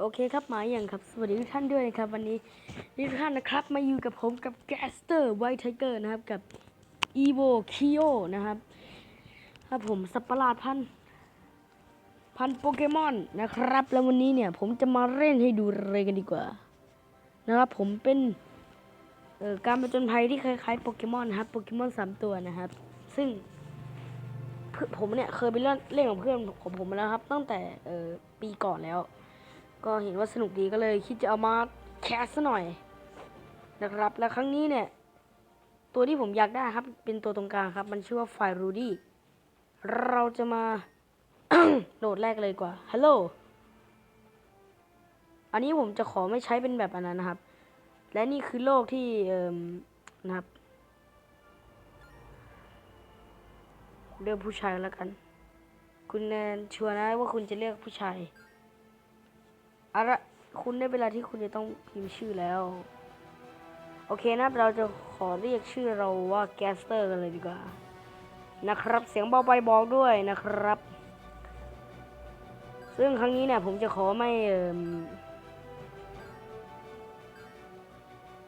โอเคครับหมายอย่างครับ สวัสดีทุกท่านด้วยนะครับ วันนี้ทุกท่านนะครับ มาอยู่กับผมกับแกสเตอร์ไวท์ไทเกอร์นะครับ กับอีโวคิโอนะครับครับผมสัตว์ประหลาดพันพันโปเกมอนนะครับ แล้ววันนี้เนี่ยผมจะมาเล่นให้ดูเลยกันดีกว่า นะครับผมเป็นเอ่อการประจนภัยที่คล้ายๆโปเกมอนนะครับโปเกมอนสามตัวนะครับ ซึ่งผมเนี่ยเคยไปเล่นเล่นกับเพื่อนของผมมาแล้วครับ ตั้งแต่เออปีก่อนแล้ว ก็เห็นว่าสนุกดีก็เลย คิดจะเอามาแคสซะหน่อยนะครับ และครั้งนี้เนี่ย ตัวที่ผมอยากได้ครับ เป็นตัวตรงกลางครับ มันชื่อว่าไฟรูดี้เราจะมา โหลดแรกเลยกว่าฮัลโหลอันนี้ผมจะขอไม่ใช้เป็นแบบอันนั้นนะครับ และนี่คือโลกที่เอ่มนะครับเลือกผู้ชายแล้วกัน คุณแนนชัวร์นะว่าคุณจะเลือกผู้ชาย อะคุณได้เวลาที่คุณจะต้องพิมพ์ชื่อแล้ว โอเคนะเราจะขอเรียกชื่อเราว่าแกสเตอร์กันเลยดีกว่า นะครับ เสียงเบาไปบอกด้วยนะครับ ซึ่งครั้งนี้เนี่ยผมจะขอไม่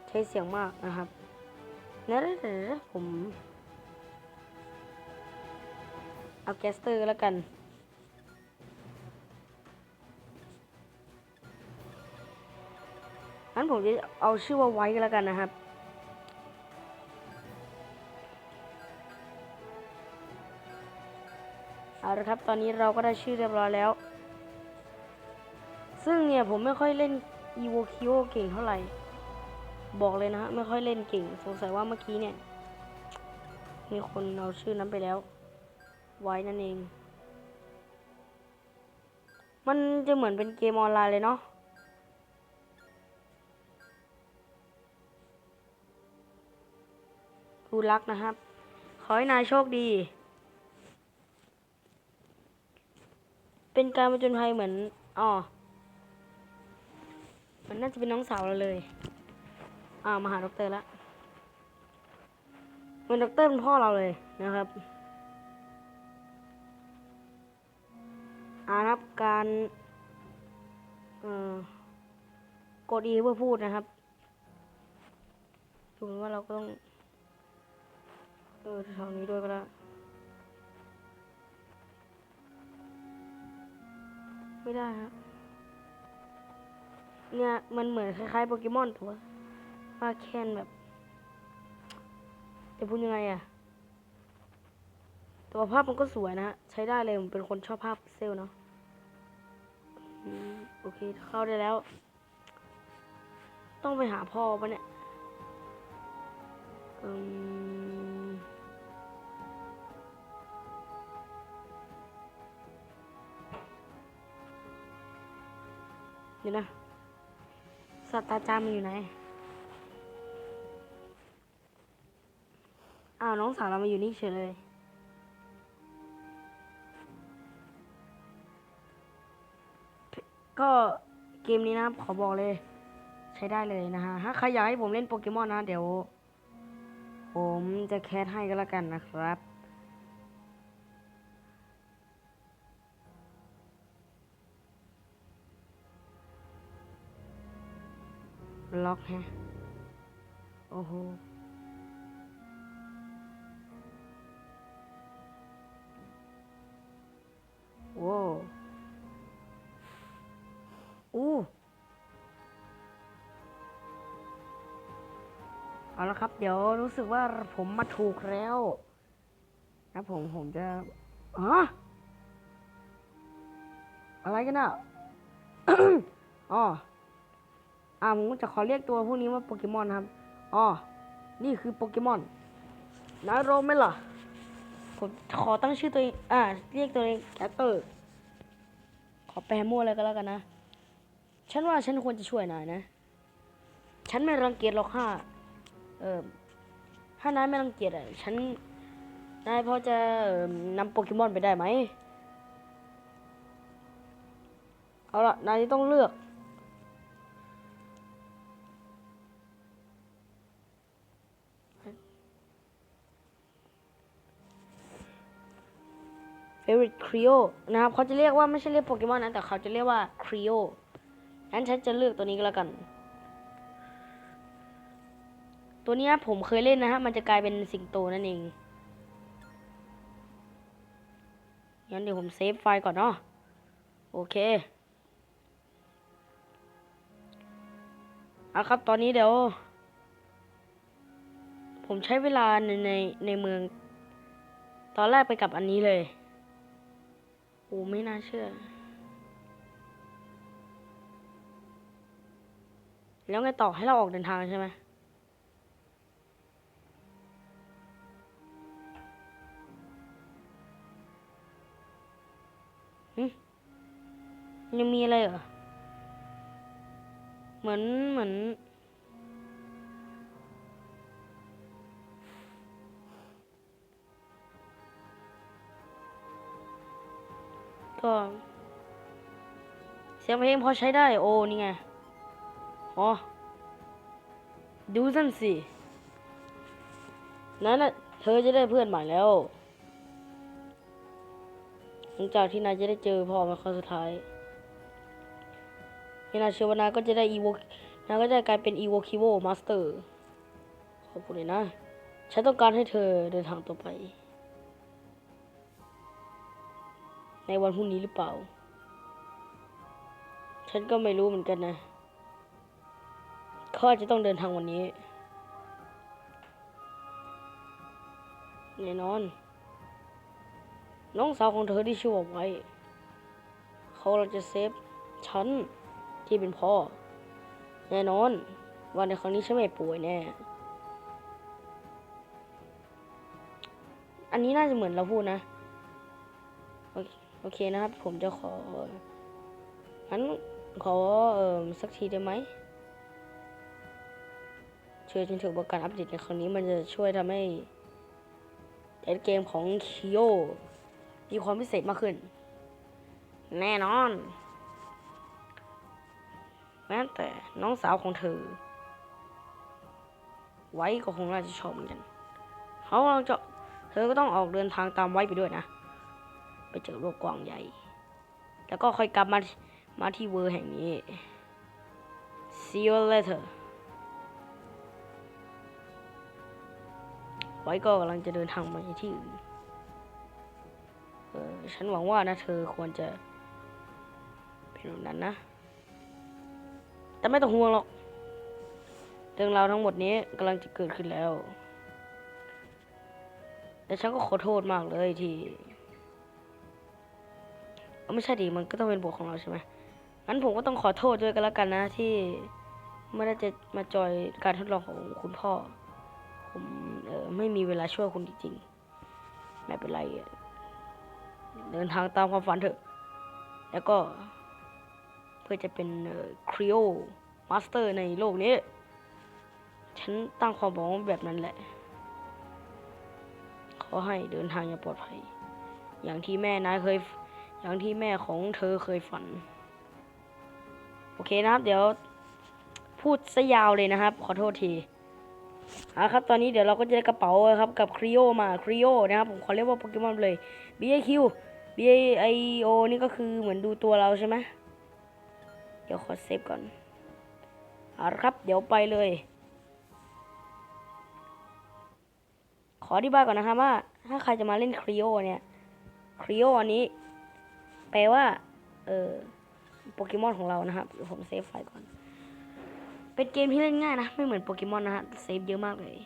ใช้เสียงมากนะครับนะเดี๋ยวๆผม เอาแกสเตอร์แล้วกัน ผมจะเอาชื่อว่าไว้ก็แล้วกันนะครับ เอาละครับ ตอนนี้เราก็ได้ชื่อเรียบร้อยแล้ว ซึ่งเนี่ยผมไม่ค่อยเล่น e v o k i o เก่งเท่าไหร่ บอกเลยนะฮะ ไม่ค่อยเล่นเก่ง สงสัยว่าเมื่อกี้เนี่ย มีคนเอาชื่อนั้นไปแล้ว ไว้นั่นเอง มันจะเหมือนเป็นเกมออนไลน์เลยเนาะ ดูรักนะครับ ขอให้นายโชคดี เป็นการประจนภัยเหมือนอ๋อมันน่าจะเป็นน้องสาวเราเลย อ่ามาหาด็อกเตอร์ล้วเหมือนด็อกเตอร์เป็นพ่อเราเลยนะครับอ่านะครับการเอ่อกดอีเพื่อพูดนะครับดูเหมือว่าเราก็ต้อง เออแถวนี้ด้วยก็ได้ไม่ได้ครับเนี่ยมันเหมือนคล้ายๆโปเกมอนต่ว่าว่าแคนแบบจะพูดยังไงอะแต่ว่าภาพมันก็สวยนะฮะใช้ได้เลยผมเป็นคนชอบภาพเซลเนาะโอเคเข้าได้แล้ว ต้องไปหาพ่อปะเนี่ยอืม เดี๋ยวนะศาสตราจารย์มันอยู่ไหน อ้าวน้องสาวเรามาอยู่นี่เฉยเลยก็เกมนี้นะขอบอกเลย ใช้ได้เลยนะฮะถ้าใครอยากให้ผมเล่นโปเกมอนนะ เดี๋ยว ผมจะแคสให้ก็แล้วกันนะครับ ล็อกฮะ โอ้โหโว้วอู้เอาละครับ เดี๋ยวรู้สึกว่าผมมาถูกแล้วนะผมผมจะอ๋ออะไรกันอะอ๋อ อ่าผมจะขอเรียกตัวพวกนี้ว่าโปเกมอนครับอ๋อนี่คือโปเกมอนนายรู้ไหมล่ะผมขอตั้งชื่อตัวเองอ่าเรียกตัวเองแคตเตอร์ขอแปลมั่วเลยก็แล้วกันนะ ฉันว่าฉันควรจะช่วยนายนะ ฉันไม่รังเกียจหรอกค่ะเออถ้านายไม่รังเกียจอะฉันนายพอจะเอิ่มนำโปเกมอนไปได้ไหมเอาละนายต้องเลือก เฟ v o r i t e Creo นะครับเขาจะเรียกว่าไม่ใช่เรียกโปเกมอนนะแต่เขาจะเรียกว่า Creo งั้นฉันจะเลือกตัวนี้ก็แล้วกัน ตัวนี้ผมเคยเล่นนะฮะมันจะกลายเป็นสิงโตนั่นเองงั้นเดี๋ยวผมเซฟไฟล์ก่อนเนาะโอเคเอาครับตอนนี้เดี๋ยว ผมใช้เวลาในในในเมือง ตอนแรกไปกับอันนี้เลย โอ้ไม่น่าเชื่อ แล้วไงต่อให้เราออกเดินทางใช่ไหมยังมีอะไรเหรอ เหมือนเหมือน ก็ เสียงเพลงพอใช้ได้ โอ้นี่ไง อ๋อ ดูสั่นสินั่นน่ะเธอจะได้เพื่อนใหม่แล้ว หลังจากที่นายจะได้เจอพ่อมาครั้งสุดท้ายนี่นายเชื่อว่านายก็จะได้อีโวนายก็จะกลายเป็นอีโวคิโวมาสเตอร์ขอบคุณเลยนะ ฉันต้องการให้เธอเดินทางต่อไป ในวันพรุ่งนี้หรือเปล่า ฉันก็ไม่รู้เหมือนกันนะเขาอาจจะต้องเดินทางวันนี้แน่นอน น้องสาวของเธอที่ชื่อว่าไว้ เขาเราจะเซฟฉันที่เป็นพ่อ แน่นอน วันในครั้งนี้ฉันไม่ป่วยแน่อันนี้น่าจะเหมือนเราพูดนะ โอเค โอเคนะครับ ผมจะของั้นขอเอ่อสักทีได้ไหมช่วยจนถึงว่าการอัปเดตในครั้งนี้มันจะช่วยทำให้เกมของคิโอมีความพิเศษมากขึ้น แน่นอน แม้แต่น้องสาวของเธอ ไว้ก็คงน่าจะชอบเหมือนกันเขากำลังจะเธอก็ต้องออกเดินทางตามไว้ไปด้วยนะ ไปเจอโลกกว้างใหญ่ แล้วก็ค่อยกลับมามาที่เวอร์แห่งนี้ see you later ไว้ก็กำลังจะเดินทางไปที่อื่น เออ ฉันหวังว่านะเธอควรจะ เป็นแบบนั้นนะ แต่ไม่ต้องห่วงหรอก เรื่องราวทั้งหมดนี้กำลังจะเกิดขึ้นแล้ว แต่ฉันก็ขอโทษมากเลยที่ ไม่ใช่ดิมันก็ต้องเป็นบทของเราใช่ไหมงั้นผมก็ต้องขอโทษด้วยกันแล้วกันนะที่ไม่ได้จะมาจอยการทดลองของคุณพ่อ ผมเออไม่มีเวลาช่วยคุณจริงๆไม่เป็นไร เดินทางตามความฝันเถอะ แล้วก็ เพื่อจะเป็นครีโอมาสเตอร์ในโลกนี้ ฉันตั้งความหวังแบบนั้นแหละ ขอให้เดินทางอย่างปลอดภัย อย่างที่แม่นายเคย อย่างที่แม่ของเธอเคยฝัน โอเคนะครับ เดี๋ยวพูดซะยาวเลยนะครับ ขอโทษทีเอาครับ ตอนนี้เดี๋ยวเราก็จะได้กระเป๋าครับกับครีโอมาครีโอนะครับ ผมขอเรียกว่าโปเกมอนเลย BAQ BAIO นี่ก็คือเหมือนดูตัวเราใช่ไหมเดี๋ยวขอเซฟก่อนเอาละครับ เดี๋ยวไปเลย ขออธิบายก่อนนะครับว่าถ้าใครจะมาเล่นครีโอเนี่ยครีโออันนี้ แปลว่า เออโปเกมอนของเรานะครับผมเซฟไฟก่อน เป็นเกมที่เล่นง่ายนะ ไม่เหมือนโปเกมอนนะฮะเซฟเยอะมากเลย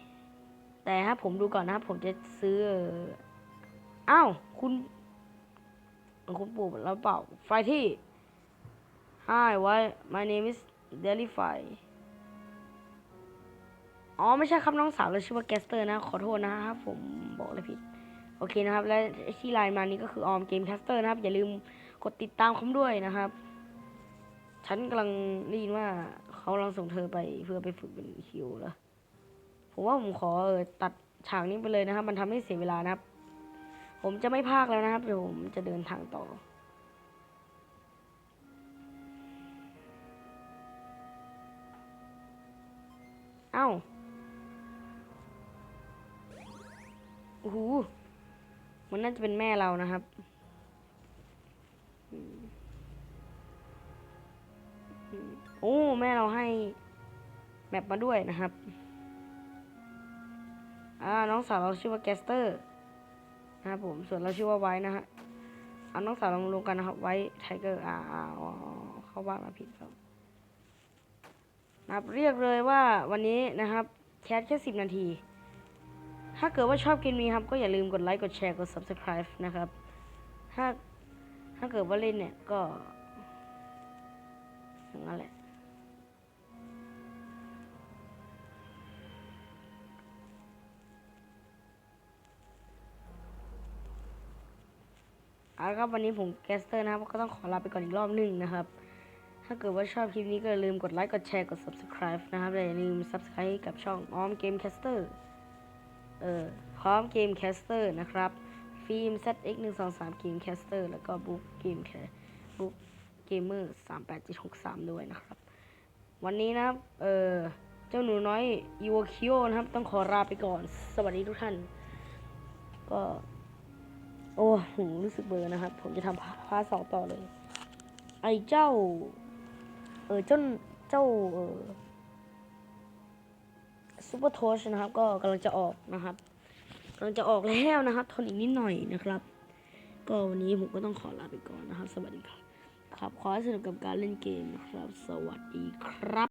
แต่ถ้าผมดูก่อนนะครับ ผมจะซื้ออ้าวคุณคุณปู่เราเปล่า ไฟที่ Hi what my name is Delify อ๋อ ไม่ใช่ครับน้องสาวเราชื่อว่าแกสเตอร์นะ ขอโทษนะครับผมบอกเลยผิด โอเคนะครับ และที่ไลน์มานี้ก็คือออมเกมแคสเตอร์นะครับ อย่าลืมกดติดตามเขาด้วยนะครับ ฉันกำลังได้ยินว่าเขาลังส่งเธอไปเพื่อไปฝึกเป็นคิวแล้วผมว่าผมขอเออตัดฉากนี้ไปเลยนะครับ มันทำให้เสียเวลานะครับ ผมจะไม่พากแล้วนะครับเดี๋ยวผมจะเดินทางต่อเอ้าโอ้โห มันน่าจะเป็นแม่เรานะครับ โอ้ แม่เราให้แมปมาด้วยนะครับ อ่า น้องสาวเราชื่อว่าแกสเตอร์ นะครับผม ส่วนเราชื่อว่าไว้นะฮะ เอาน้องสาวลงรวมกันนะครับ ไว้ไทเกอร์ อ่าเข้าบ้านมาผิดครับนะครับเรียกเลยว่าวันนี้นะครับ แคสแค่สิบนาที ถ้าเกิดว่าชอบคลิปนี้ครับ ก็อย่าลืมกดไลค์ กดแชร์ กด subscribe นะครับ ถ้าถ้าเกิดว่าเล่นเนี่ยก็อย่างนั้นแหละเอาละครับวันนี้ผมแกสเตอร์นะครับก็ต้องขอลาไปก่อนอีกรอบหนึ่งนะครับ ถ้าเกิดว่าชอบคลิปนี้ก็อย่าลืมกดไลค์ กดแชร์ กด subscribe นะครับและอย่าลืม subscribe กับช่องออมเกมแคสเตอร์ ออพร้อมเกมแคสเตอร์นะครับ ฟิล์ม ZX 1 2 3เกมแคสเตอร์แล้วก็บุ๊กเกมแคบุ๊กเกมเมอร์3 8 7 6 3ด้วยนะครับ วันนี้นะครับ เออเจ้าหนูน้อยอีวคิโอนะครับ ต้องขอลาไปก่อน สวัสดีทุกท่าน ก็ โอ้โหรู้สึกเบลอนะครับ ผมจะทำพาพาร์ทสองต่อเลย ไอ้เจ้า เออเจ้าเจ้าเออ ซูเปอร์โทชนะครับ ก็กำลังจะออกนะครับกำลังจะออกแล้วนะครับทนอีกนิดหน่อยนะครับ ก็วันนี้ผมก็ต้องขอลาไปก่อนนะครับ สวัสดีครับ ครับขอให้สนุกกับการเล่นเกมนะครับ สวัสดีครับ